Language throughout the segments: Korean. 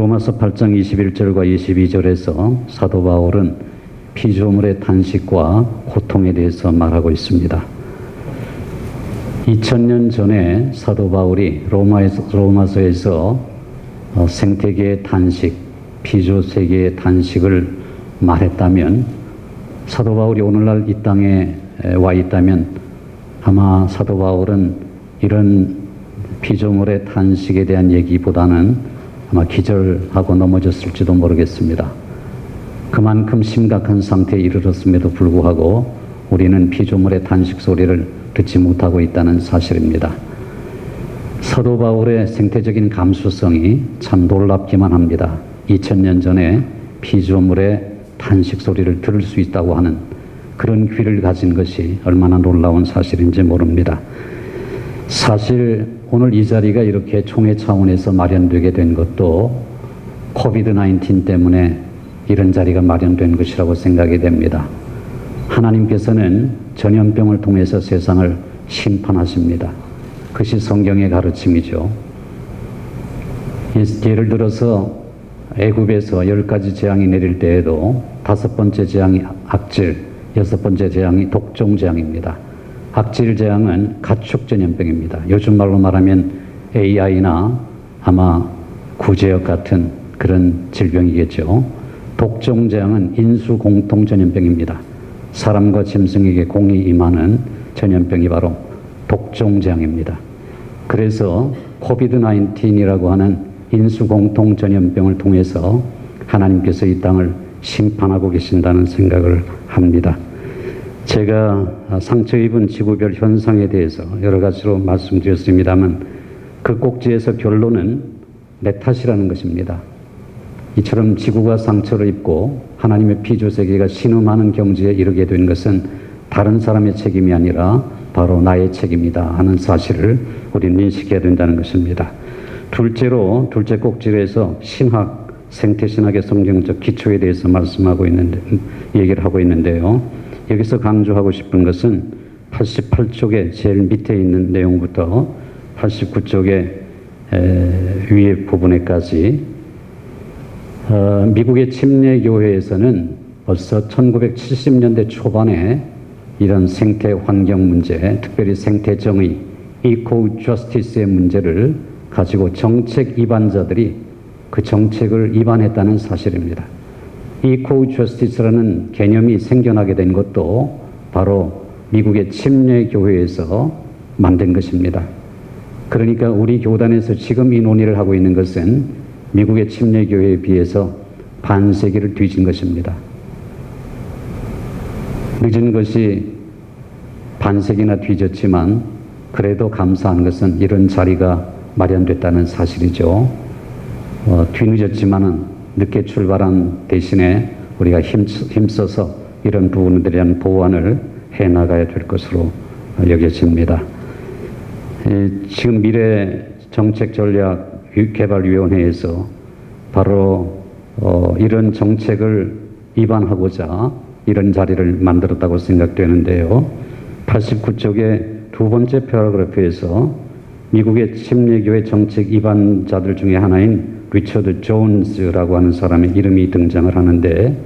로마서 8장 21절과 22절에서 사도 바울은 피조물의 탄식과 고통에 대해서 말하고 있습니다. 2000년 전에 사도 바울이 로마에서, 로마서에서 어, 생태계의 탄식, 피조 세계의 탄식을 말했다면 사도 바울이 오늘날 이 땅에 에, 와 있다면 아마 사도 바울은 이런 피조물의 탄식에 대한 얘기보다는 아마 기절하고 넘어졌을지도 모르겠습니다. 그만큼 심각한 상태에 이르렀음에도 불구하고 우리는 피조물의 탄식 소리를 듣지 못하고 있다는 사실입니다. 사도 바울의 생태적인 감수성이 참 놀랍기만 합니다. 2000년 전에 피조물의 탄식 소리를 들을 수 있다고 하는 그런 귀를 가진 것이 얼마나 놀라운 사실인지 모릅니다. 사실 오늘 이 자리가 이렇게 총회 차원에서 마련되게 된 것도 코비드 19 때문에 이런 자리가 마련된 것이라고 생각이 됩니다. 하나님께서는 전염병을 통해서 세상을 심판하십니다. 그것이 성경의 가르침이죠. 예를 들어서 애굽에서 열 가지 재앙이 내릴 때에도 다섯 번째 재앙이 악질, 여섯 번째 재앙이 독종 재앙입니다. 악질 재앙은 가축 전염병입니다. 요즘 말로 말하면 AI나 아마 구제역 같은 그런 질병이겠죠. 독종 재앙은 인수 공통 전염병입니다. 사람과 짐승에게 공이 임하는 전염병이 바로 독종 재앙입니다. 그래서 코비드 19이라고 하는 인수 공통 전염병을 통해서 하나님께서 이 땅을 심판하고 계신다는 생각을 합니다. 제가 상처 입은 지구별 현상에 대해서 여러 가지로 말씀드렸습니다만 그 꼭지에서 결론은 내 탓이라는 것입니다. 이처럼 지구가 상처를 입고 하나님의 피조 세계가 신음하는 경지에 이르게 된 것은 다른 사람의 책임이 아니라 바로 나의 책임이다 하는 사실을 우리는 인식해야 된다는 것입니다. 둘째로 둘째 꼭지에서 신학 생태신학의 성경적 기초에 대해서 말씀하고 있는데 얘기를 하고 있는데요. 여기서 강조하고 싶은 것은 88쪽의 제일 밑에 있는 내용부터 89쪽의 위에 부분에까지 어, 미국의 침례 교회에서는 벌써 1970년대 초반에 이런 생태 환경 문제, 특별히 생태 정의, 이코 저스티스의 문제를 가지고 정책 위반자들이 그 정책을 위반했다는 사실입니다. 이코 저스티스라는 개념이 생겨나게 된 것도 바로 미국의 침례 교회에서 만든 것입니다. 그러니까 우리 교단에서 지금 이 논의를 하고 있는 것은 미국의 침례 교회에 비해서 반세기를 뒤진 것입니다. 늦은 것이 반세기나 뒤졌지만 그래도 감사한 것은 이런 자리가 마련됐다는 사실이죠. 어, 뒤늦었지만은 늦게 출발한 대신에 우리가 힘, 힘써서 이런 부분들에 대한 보완을 해 나가야 될 것으로 여겨집니다. 에, 지금 미래 정책 전략 개발위원회에서 바로 어, 이런 정책을 입안하고자 이런 자리를 만들었다고 생각되는데요. 89쪽의 두 번째 패러그래프에서 미국의 침례교회 정책 입안자들 중에 하나인 리처드 존스라고 하는 사람의 이름이 등장을 하는데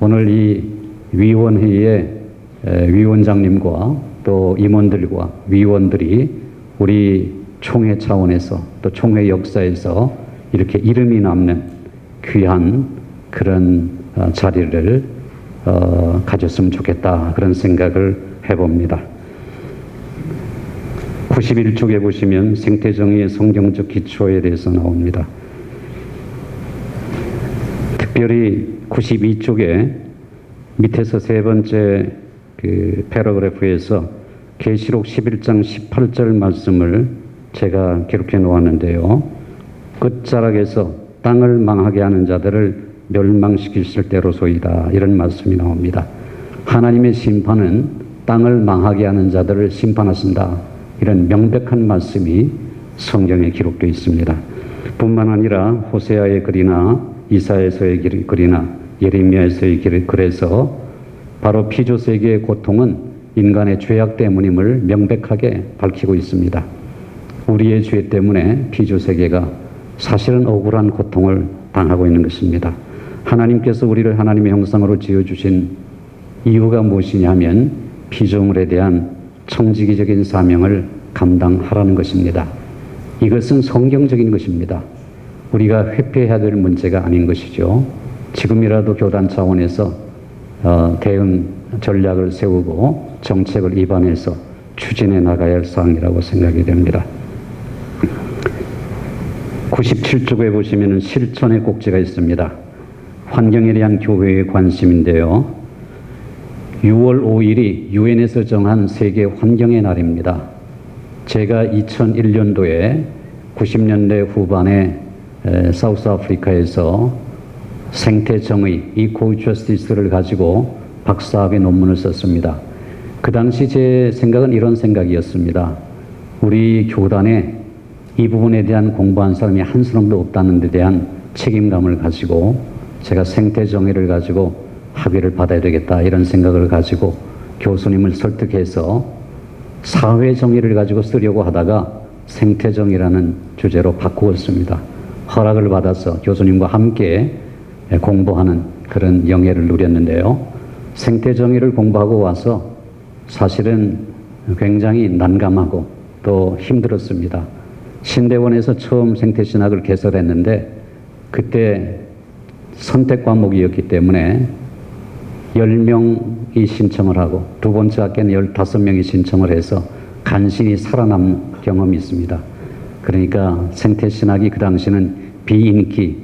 오늘 이 위원회의 위원장님과 또 임원들과 위원들이 우리 총회 차원에서 또 총회 역사에서 이렇게 이름이 남는 귀한 그런 어, 자리를 어, 가졌으면 좋겠다 그런 생각을 해봅니다. 91쪽에 보시면 생태정의의 성경적 기초에 대해서 나옵니다. 특별히 92쪽에 밑에서 세 번째 그 패러그래프에서 계시록 11장 18절 말씀을 제가 기록해 놓았는데요. 끝자락에서 땅을 망하게 하는 자들을 멸망시키실 때로소이다. 이런 말씀이 나옵니다. 하나님의 심판은 땅을 망하게 하는 자들을 심판하신다. 이런 명백한 말씀이 성경에 기록되어 있습니다. 뿐만 아니라 호세아의 글이나 이사에서의 글이나 예레미야에서의 글에서 바로 피조 세계의 고통은 인간의 죄악 때문임을 명백하게 밝히고 있습니다. 우리의 죄 때문에 피조 세계가 사실은 억울한 고통을 당하고 있는 것입니다. 하나님께서 우리를 하나님의 형상으로 지어 주신 이유가 무엇이냐면 피조물에 대한 청지기적인 사명을 감당하라는 것입니다. 이것은 성경적인 것입니다. 우리가 회피해야 될 문제가 아닌 것이죠. 지금이라도 교단 차원에서 어, 대응 전략을 세우고 정책을 입안해서 추진해 나가야 할 사항이라고 생각이 됩니다. 97쪽에 보시면 실천의 꼭지가 있습니다. 환경에 대한 교회의 관심인데요. 6월 5일이 유엔에서 정한 세계 환경의 날입니다. 제가 2001년도에 90년대 후반에 에, 사우스 아프리카에서 생태 정의, 이코 저스티스를 가지고 박사학위 논문을 썼습니다. 그 당시 제 생각은 이런 생각이었습니다. 우리 교단에 이 부분에 대한 공부한 사람이 한 사람도 없다는 데 대한 책임감을 가지고 제가 생태 정의를 가지고 학위를 받아야 되겠다 이런 생각을 가지고 교수님을 설득해서 사회 정의를 가지고 쓰려고 하다가 생태 정의라는 주제로 바꾸었습니다. 허락을 받아서 교수님과 함께 공부하는 그런 영예를 누렸는데요. 생태 정의를 공부하고 와서 사실은 굉장히 난감하고 또 힘들었습니다. 신대원에서 처음 생태 신학을 개설했는데 그때 선택 과목이었기 때문에 10명이 신청을 하고 두 번째 학기는 15명이 신청을 해서 간신히 살아남은 경험이 있습니다. 그러니까 생태신학이 그 당시는 비인기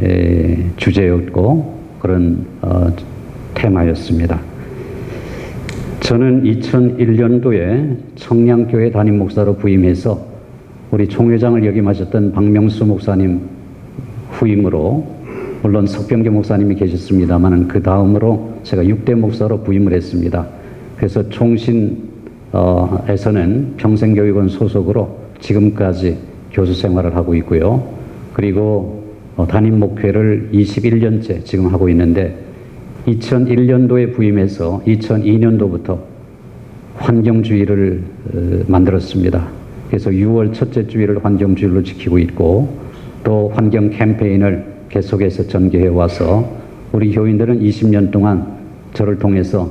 에, 주제였고 그런 어, 테마였습니다. 저는 2001년도에 청량교회 담임 목사로 부임해서 우리 총회장을 역임하셨던 박명수 목사님 후임으로 물론 석병계 목사님이 계셨습니다만 그 다음으로 제가 6대 목사로 부임을 했습니다. 그래서 총신에서는 평생교육원 소속으로 지금까지 교수 생활을 하고 있고요. 그리고 어, 담임 목회를 21년째 지금 하고 있는데 2001년도에 부임해서 2002년도부터 환경주의를 어, 만들었습니다. 그래서 6월 첫째 주일을 환경주일로 지키고 있고 또 환경 캠페인을 계속해서 전개해 와서 우리 교인들은 20년 동안 저를 통해서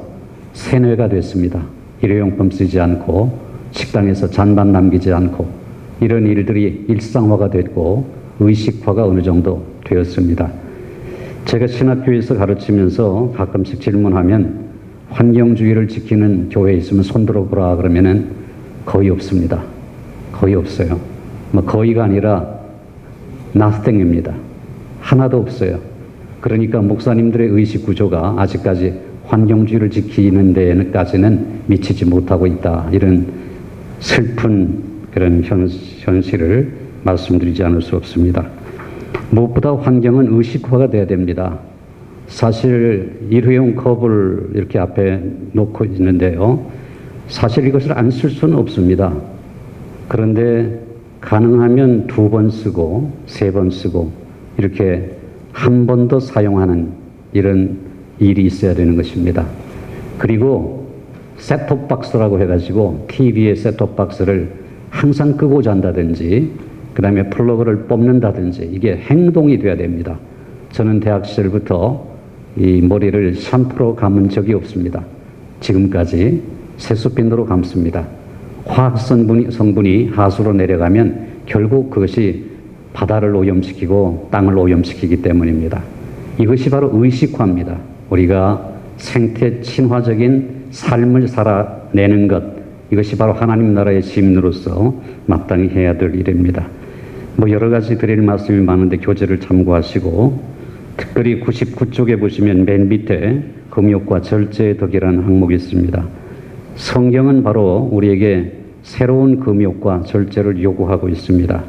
세뇌가 됐습니다. 일회용품 쓰지 않고 식당에서 잔반 남기지 않고 이런 일들이 일상화가 됐고 의식화가 어느 정도 되었습니다. 제가 신학교에서 가르치면서 가끔씩 질문하면 환경주의를 지키는 교회에 있으면 손들어 보라 그러면은 거의 없습니다. 거의 없어요. 뭐 거의가 아니라 nothing입니다. 하나도 없어요. 그러니까 목사님들의 의식 구조가 아직까지 환경주의를 지키는 데까지는 미치지 못하고 있다. 이런 슬픈 그런 현, 현실을 말씀드리지 않을 수 없습니다. 무엇보다 환경은 의식화가 돼야 됩니다. 사실 일회용 컵을 이렇게 앞에 놓고 있는데요. 사실 이것을 안 쓸 수는 없습니다. 그런데 가능하면 두 번 쓰고 세 번 쓰고 이렇게 한 번 더 사용하는 이런 일이 있어야 되는 것입니다. 그리고 셋톱 박스라고 해가지고 TV의 셋톱 박스를 항상 끄고 잔다든지 그 다음에 플러그를 뽑는다든지 이게 행동이 돼야 됩니다. 저는 대학 시절부터 이 머리를 샴푸로 감은 적이 없습니다. 지금까지 세수핀으로 감습니다. 화학 성분이, 성분이 하수로 내려가면 결국 그것이 바다를 오염시키고 땅을 오염시키기 때문입니다. 이것이 바로 의식화입니다. 우리가 생태 친화적인 삶을 살아내는 것, 이것이 바로 하나님 나라의 시민으로서 마땅히 해야 될 일입니다. 뭐 여러 가지 드릴 말씀이 많은데 교재를 참고하시고 특별히 99쪽에 보시면 맨 밑에 금욕과 절제의 덕이라는 항목이 있습니다. 성경은 바로 우리에게 새로운 금욕과 절제를 요구하고 있습니다.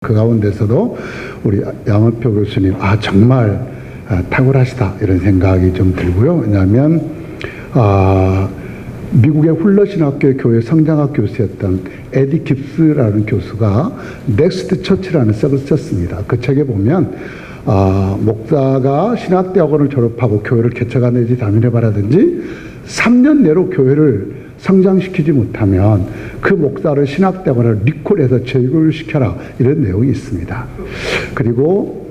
그 가운데서도 우리 양원표 교수님, 아, 정말 아, 탁월하시다. 이런 생각이 좀 들고요. 왜냐하면, 아, 미국의 훌러신학교 교회 성장학 교수였던 에디 깁스라는 교수가 넥스트 처치라는 책을 썼습니다. 그 책에 보면, 아, 목사가 신학대학원을 졸업하고 교회를 개척하 내지 담임해봐라든지 3년 내로 교회를 성장시키지 못하면 그 목사를 신학대학원을 리콜해서 재교육을 시켜라 이런 내용이 있습니다. 그리고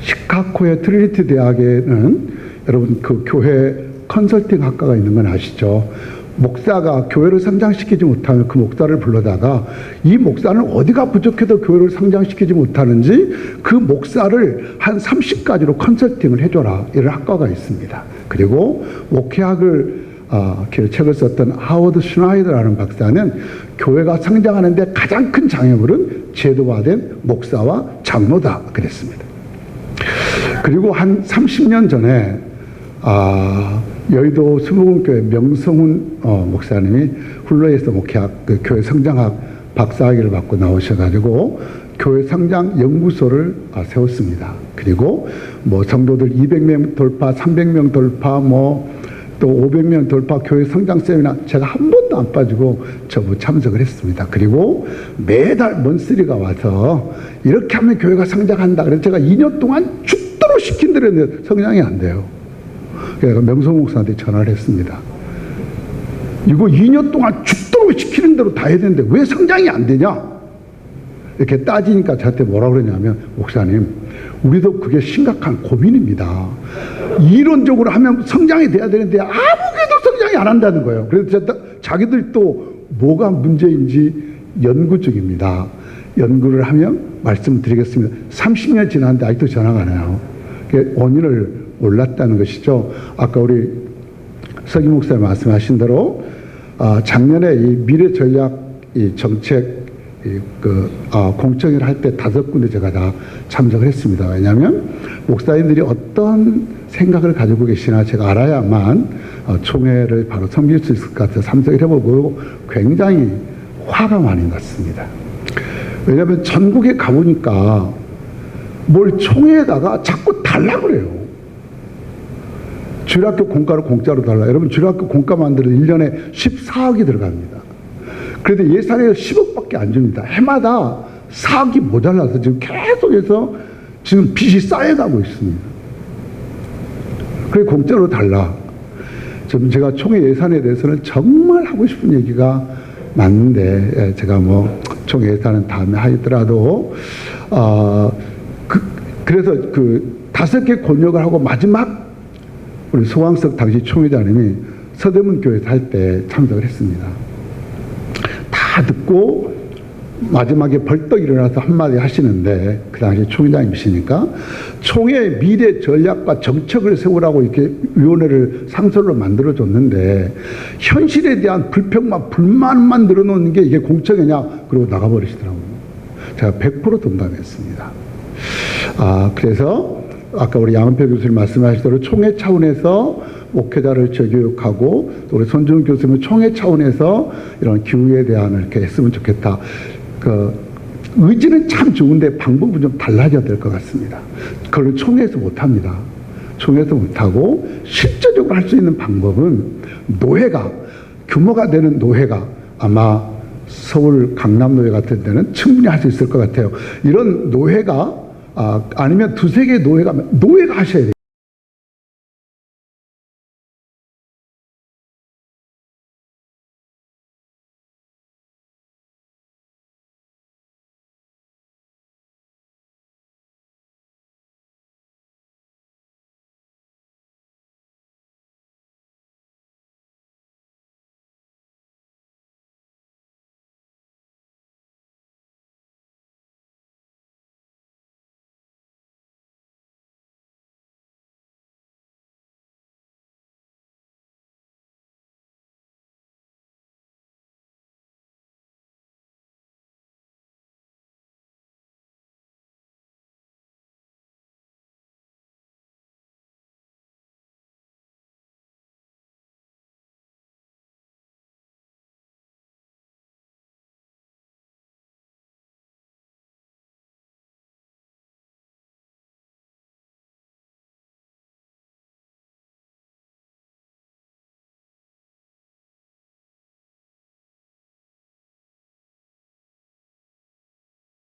시카고의 트리니티 대학에는 여러분 그 교회 컨설팅 학과가 있는 건 아시죠? 목사가 교회를 성장시키지 못하면 그 목사를 불러다가 이 목사는 어디가 부족해도 교회를 성장시키지 못하는지 그 목사를 한 30가지로 컨설팅을 해줘라 이런 학과가 있습니다. 그리고 목회학을 아, 그 책을 썼던 하워드 슈나이더라는 박사는 교회가 성장하는데 가장 큰 장애물은 제도화된 목사와 장로다 그랬습니다. 그리고 한 30년 전에 아, 여의도 수목원교회 명성훈 어, 목사님이 훌러에서 목회학 그 교회 성장학 박사학위를 받고 나오셔가지고 교회 성장 연구소를 아, 세웠습니다. 그리고 뭐 성도들 200명 돌파, 300명 돌파, 뭐 또 500명 돌파 교회 성장 세미나 제가 한 번도 안 빠지고 저부 참석을 했습니다. 그리고 매달 먼쓰리가 와서 이렇게 하면 교회가 성장한다. 그래서 제가 2년 동안 죽도록 시킨 대로 성장이 안 돼요. 그래서 명성 목사한테 전화를 했습니다. 이거 2년 동안 죽도록 시키는 대로 다 해야 되는데 왜 성장이 안 되냐? 이렇게 따지니까 저한테 뭐라 그러냐면 목사님 우리도 그게 심각한 고민입니다. 이론적으로 하면 성장이 돼야 되는데 아무개도 성장이 안 한다는 거예요. 그래서 자기들 또 뭐가 문제인지 연구 중입니다. 연구를 하면 말씀드리겠습니다. 30년 지났는데 아직도 전화가 안 와요. 원인을 몰랐다는 것이죠. 아까 우리 서기 목사님 말씀하신 대로 아, 작년에 이 미래 전략 이 정책 이, 그, 아, 공청회를 할 때 다섯 군데 제가 다 참석을 했습니다. 왜냐하면 목사님들이 어떤 생각을 가지고 계시나 제가 알아야만 어, 총회를 바로 섬길 수 있을 것 같아서 참석을 해보고 굉장히 화가 많이 났습니다. 왜냐하면 전국에 가보니까 뭘 총회에다가 자꾸 달라 그래요. 주일학교 공과를 공짜로 달라. 여러분 주일학교 공과 만들어도 1년에 14억이 들어갑니다. 그런데 예산에 10억밖에 안 줍니다. 해마다 4억이 모자라서 지금 계속해서 지금 빚이 쌓여가고 있습니다. 그래 공짜로 달라. 지금 제가 총회 예산에 대해서는 정말 하고 싶은 얘기가 많은데 예, 제가 뭐 총회 예산은 다음에 하더라도 어, 그, 그래서 그 다섯 개 권역을 하고 마지막 우리 소왕석 당시 총회장님이 서대문 교회에서 할 때 참석을 했습니다. 다 듣고 마지막에 벌떡 일어나서 한마디 하시는데 그 당시 총회장님이시니까 총회 미래 전략과 정책을 세우라고 이렇게 위원회를 상설로 만들어 줬는데 현실에 대한 불평만 불만만 늘어놓는 게 이게 공청회냐 그러고 나가버리시더라고요. 제가 100% 동감했습니다. 아 그래서 아까 우리 양은표 교수님 말씀하시대로 총회 차원에서 목회자를 재교육하고 또 우리 손준 교수님은 총회 차원에서 이런 기후에 대한 이렇게 했으면 좋겠다. 그 의지는 참 좋은데 방법은 좀 달라져야 될 것 같습니다. 그걸 총회에서 못합니다. 총회에서 못하고 실제적으로 할 수 있는 방법은 노회가 규모가 되는 노회가 아마 서울 강남 노회 같은 데는 충분히 할 수 있을 것 같아요. 이런 노회가 아, 아니면 두세 개 노예가, 노예가 하셔야 돼요.